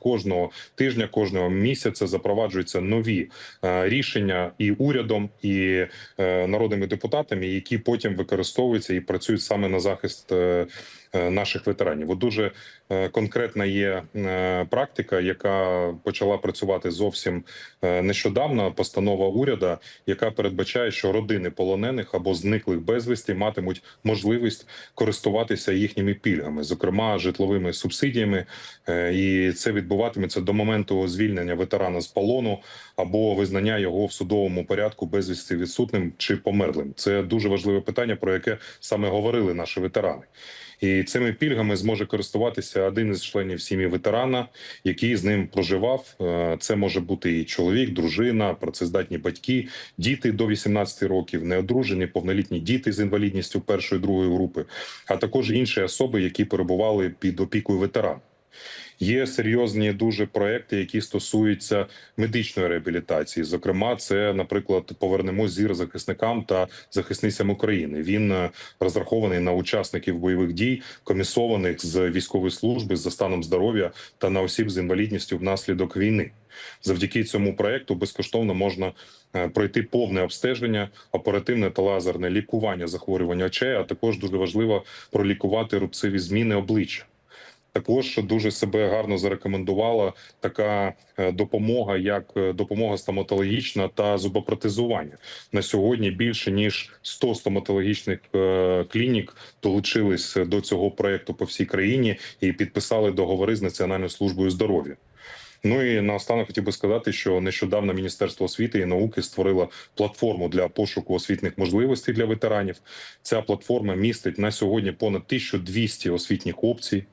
Кожного тижня, кожного місяця запроваджуються нові е, рішення і урядом, і е, народними депутатами, які потім використовуються і працюють саме на захист е, е, наших ветеранів. От дуже е, конкретна є е, практика, яка почала працювати зовсім е, нещодавно. Постанова уряду, яка передбачає, що родини полонених або зниклих безвісті матимуть можливість користуватися їхніми пільгами, зокрема житловими субсидіями, Е, і це відбуватиметься до моменту звільнення ветерана з полону або визнання його в судовому порядку безвісти відсутним чи померлим. Це дуже важливе питання, про яке саме говорили наші ветерани. І цими пільгами зможе користуватися один із членів сім'ї ветерана, який з ним проживав. Е, Це може бути і чоловік, дружина, працездатні батьки, діти до 18 років, неодружені, повнолітні діти з інвалідністю першої другої групи, а також інші особи, які перебували під опікою ветерана. Є серйозні дуже проекти, які стосуються медичної реабілітації. Зокрема, це, наприклад, повернемо зір захисникам та захисницям України. Він е, розрахований на учасників бойових дій, комісованих з військової служби за станом здоров'я та на осіб з інвалідністю внаслідок війни. Завдяки цьому проекту безкоштовно можна е, пройти повне обстеження, оперативне та лазерне лікування захворювань очей, а також дуже важливо пролікувати рубцеві зміни обличчя. Також дуже себе гарно зарекомендувала така е, допомога, як е, допомога стоматологічна та зубопротезування. На сьогодні більше ніж 100 стоматологічних е, клінік долучились до цього проекту по всій країні і підписали договори з Національною службою здоров'я. Ну і наостанок хотів би сказати, що нещодавно Міністерство освіти і науки створило платформу для пошуку освітніх можливостей для ветеранів. Ця платформа містить на сьогодні понад 1200 освітніх опцій.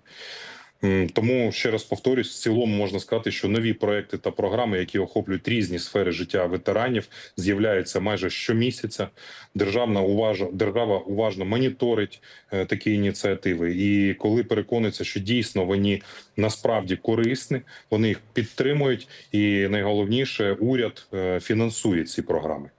Тому ще раз повторюсь, в цілому можна сказати, що нові проекти та програми, які охоплюють різні сфери життя ветеранів, з'являються майже щомісяця. Державна уважа держава уважно моніторить е, такі ініціативи. І коли переконується, що дійсно вони насправді корисні, вони їх підтримують, і найголовніше, уряд е, фінансує ці програми.